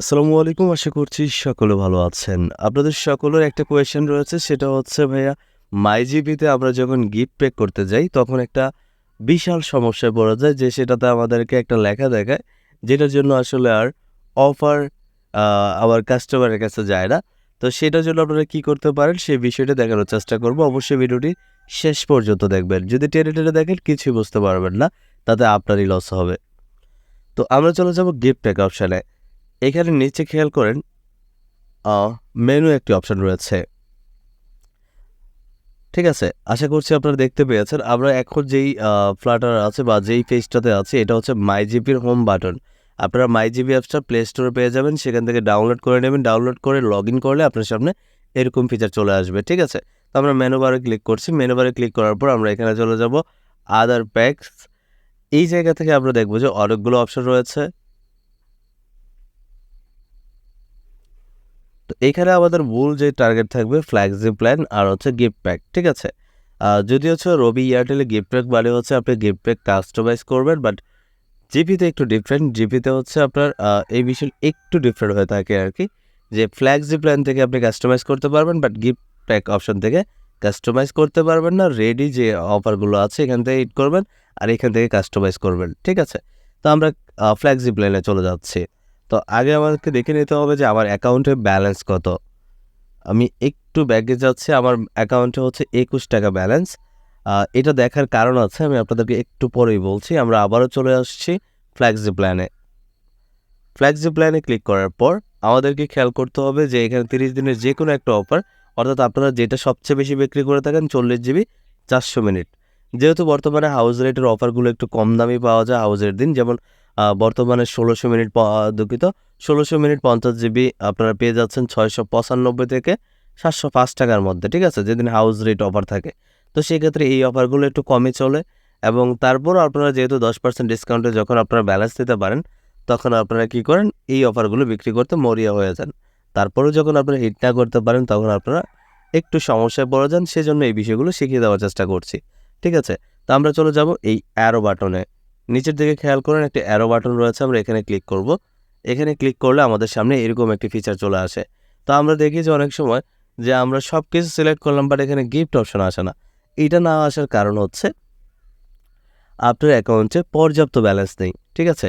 আসসালামু আলাইকুম, আশা করছি সকলে ভালো আছেন। আপনাদের সকলের একটা কোয়েশ্চেন রয়েছে, সেটা হচ্ছে, ভাইয়া মাইজিবিতে আমরা যখন গিফট পেক করতে যাই, তখন একটা বিশাল সমস্যায় পড়া যায়, যে সেটাতে আমাদেরকে একটা লেখা দেখায়, যেটার জন্য আসলে আর অফার আবার কাস্টমারের কাছে যায় না। তো সেটার জন্য আপনারা কি করতে পারেন, সেই বিষয়টা দেখানোর চেষ্টা করব। অবশ্যই ভিডিওটি শেষ পর্যন্ত দেখবেন। যদি টেনে টেনে দেখেন, কিছুই বুঝতে পারবেন না, তাতে আপনারই লস হবে। তো আমরা চলে যাব গিফট প্যাক অপশানে এখানে নিচে খেয়াল করেন মেনু একটি অপশন রয়েছে। ঠিক আছে, আশা করছি আপনারা দেখতে পেয়েছেন। আমরা এখন যেই ফ্লাটার আছে বা যেই পেজটাতে আছে, এটা হচ্ছে মাই জিপির হোম বাটন আপনারা মাই জিবি অ্যাপসটা প্লে স্টোরে পেয়ে যাবেন, সেখান থেকে ডাউনলোড করে নেবেন। ডাউনলোড করে লগ ইন করলে আপনার সামনে এরকম ফিচার চলে আসবে, ঠিক আছে? তো আমরা মেনু বারে ক্লিক করছি। মেনু বারে ক্লিক করার পর আমরা এখানে চলে যাব আদার প্যাকস এই জায়গা থেকে আমরা দেখব যে অনেকগুলো অপশন রয়েছে। তো এখানে আমাদের মূল যে টার্গেট থাকবে ফ্ল্যাগজি প্ল্যান আর হচ্ছে গিফট প্যাক ঠিক আছে? যদি হচ্ছে রবি এয়ারটেলে গিফট প্যাক মানে হচ্ছে আপনি গিফট প্যাক কাস্টমাইজ করবেন বাট জিপিতে একটু ডিফারেন্ট জিপিতে হচ্ছে আপনার এই বিষয় একটু ডিফারেন্ট হয়ে থাকে আর কি যে ফ্ল্যাগজি প্ল্যান থেকে আপনি কাস্টমাইজ করতে পারবেন বাট গিফট প্যাক অপশন থেকে কাস্টমাইজ করতে পারবেন না। রেডি যে অফারগুলো আছে, এখান থেকে হিট করবেন আর এখান থেকে কাস্টমাইজ করবেন, ঠিক আছে? তো আমরা ফ্ল্যাগজি প্ল্যানে চলে যাচ্ছি। তো আগে আমাকে দেখে নিতে হবে যে আমার অ্যাকাউন্টে ব্যালেন্স কত। আমি একটু ব্যাগে যাচ্ছি, আমার অ্যাকাউন্টে হচ্ছে একুশ টাকা ব্যালেন্স। এটা দেখার কারণ আছে, আমি আপনাদেরকে একটু পরেই বলছি। আমরা আবারও চলে আসছি ফ্ল্যাক্সি প্ল্যানে ফ্ল্যাক্সি প্ল্যানে ক্লিক করার পর আমাদেরকে খেয়াল করতে হবে যে এখানে তিরিশ দিনের যে কোনো একটা অফার অর্থাৎ আপনারা যেটা সবচেয়ে বেশি বিক্রি করে থাকেন চল্লিশ জিবি চারশো মিনিট। যেহেতু বর্তমানে হাউস রেটের অফারগুলো একটু কম দামি পাওয়া যায় হাউসের দিন, যেমন বর্তমানে ষোলোশো মিনিট দুঃখিত, ষোলোশো মিনিট পঞ্চাশ জিবি আপনারা পেয়ে যাচ্ছেন ছয়শো পঁচানব্বই থেকে সাতশো পাঁচ টাকার মধ্যে, ঠিক আছে? যেদিন হাউস রেট অফার থাকে। তো সেক্ষেত্রে এই অফারগুলো একটু কমে চলে এবং তারপরও আপনারা যেহেতু দশ পার্সেন্ট ডিসকাউন্টে যখন আপনারা ব্যালেন্স দিতে পারেন, তখন আপনারা কি করেন? এই অফারগুলো বিক্রি করতে মরিয়া হয়ে যান। তারপরেও যখন আপনারা হিট না করতে পারেন, তখন আপনারা একটু সমস্যায় পড়ে যান। সেজন্য এই বিষয়গুলো শিখিয়ে দেওয়ার চেষ্টা করছি, ঠিক আছে? তো আমরা চলে যাব এই অ্যারো বাটনে নিচের দিকে খেয়াল করেন, একটি অ্যারো বাটন রয়েছে, আমরা এখানে ক্লিক করব। এখানে ক্লিক করলে আমাদের সামনে এরকম একটি ফিচার চলে আসে। তো আমরা দেখি যে অনেক সময় যে আমরা সব কিছু সিলেক্ট করলাম বাট এখানে গিফট অপশন আসে না। এটা না আসার কারণ হচ্ছে আপনার অ্যাকাউন্টে পর্যাপ্ত ব্যালেন্স নেই, ঠিক আছে?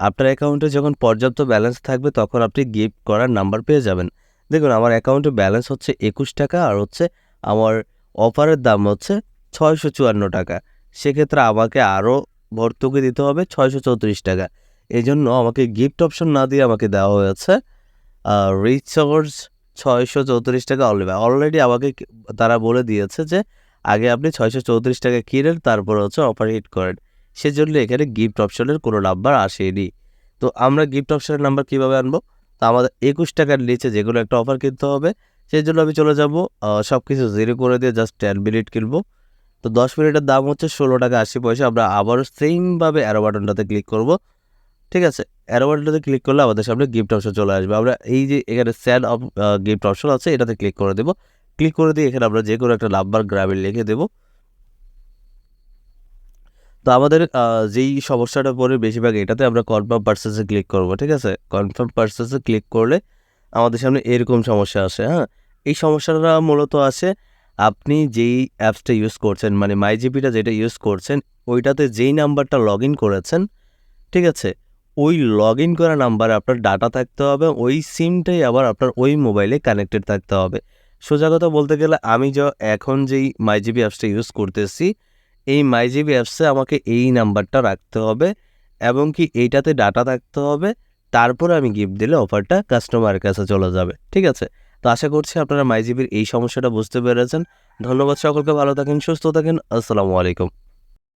আপনার অ্যাকাউন্টে যখন পর্যাপ্ত ব্যালেন্স থাকবে, তখন আপনি গিফট করার নাম্বার পেয়ে যাবেন। দেখুন, আমার অ্যাকাউন্টে ব্যালেন্স হচ্ছে একুশ টাকা, আর হচ্ছে আমার অফারের দাম হচ্ছে ছয়শো চুয়ান্ন টাকা। সেক্ষেত্রে আমাকে আরও ভর্তুকি দিতে হবে ছয়শো চৌত্রিশ টাকা। এই জন্য আমাকে গিফট অপশন না দিয়ে আমাকে দেওয়া হয়েছে। রিচার্জ ছয়শো চৌত্রিশ টাকা অলরেডি অলরেডি আমাকে তারা বলে দিয়েছে যে আগে আপনি ছয়শো চৌত্রিশ টাকা কিনেন, তারপর হচ্ছে অফার হিট করেন। সেজন্য এখানে গিফট অপশনের কোনো নাম্বার আসেনি। তো আমরা গিফট অপশনের নাম্বার কীভাবে আনব? তো আমাদের একুশ টাকার নিচে যেগুলো একটা অফার কিনতে হবে। সেই জন্য আমি চলে যাব সব কিছু জিরো করে দিয়ে জাস্ট টেন মিনিট কিনবো। তো দশ মিনিটের দাম হচ্ছে ষোলো টাকা আশি পয়সা। আমরা আবারও সেমভাবে অ্যারো বাটনটাতে ক্লিক করব। ঠিক আছে? অ্যারো বাটনটাতে ক্লিক করলে আমাদের সামনে গিফট অপশন চলে আসবে। আমরা এই যে এখানে স্যান্ড অফ গিফট অপশন আছে, এটাতে ক্লিক করে দেবো। ক্লিক করে দিয়ে এখানে আমরা যে কোনো একটা নাম্বার গ্রামে লিখে দেবো। তো আমাদের যেই সমস্যাটা পড়ে বেশিরভাগ এটাতে আমরা কনফার্ম পার্সেসে ক্লিক করব। ঠিক আছে? কনফার্ম পার্সেসে ক্লিক করলে আমাদের সামনে এরকম সমস্যা আসে হ্যাঁ? এই সমস্যাটা মূলত আসে আপনি যেই অ্যাপসটা ইউজ করছেন মানে মাইজিপিটা যেটা ইউজ করছেন, ওইটাতে যেই নাম্বারটা লগ ইন করেছেন, ঠিক আছে? ওই লগ ইন করা নাম্বারে আপনার ডাটা থাকতে হবে, ওই সিমটাই আবার আপনার ওই মোবাইলে কানেক্টেড থাকতে হবে। সোজা কথা বলতে গেলে, আমি যা, এখন যেই মাইজিবি অ্যাপসটা ইউজ করতেছি, এই মাইজিবি অ্যাপসে আমাকে এই নাম্বারটা রাখতে হবে, এবং কি এইটাতে ডাটা থাকতে হবে, তারপরে আমি গিফট দিলে অফারটা কাস্টমারের কাছে চলে যাবে, ঠিক আছে? তো আশা করছি আপনারা মাইজিবির এই সমস্যাটা বুঝতে পেরেছেন। ধন্যবাদ সকলকে, ভালো থাকেন, সুস্থ থাকেন। আসসালামু আলাইকুম।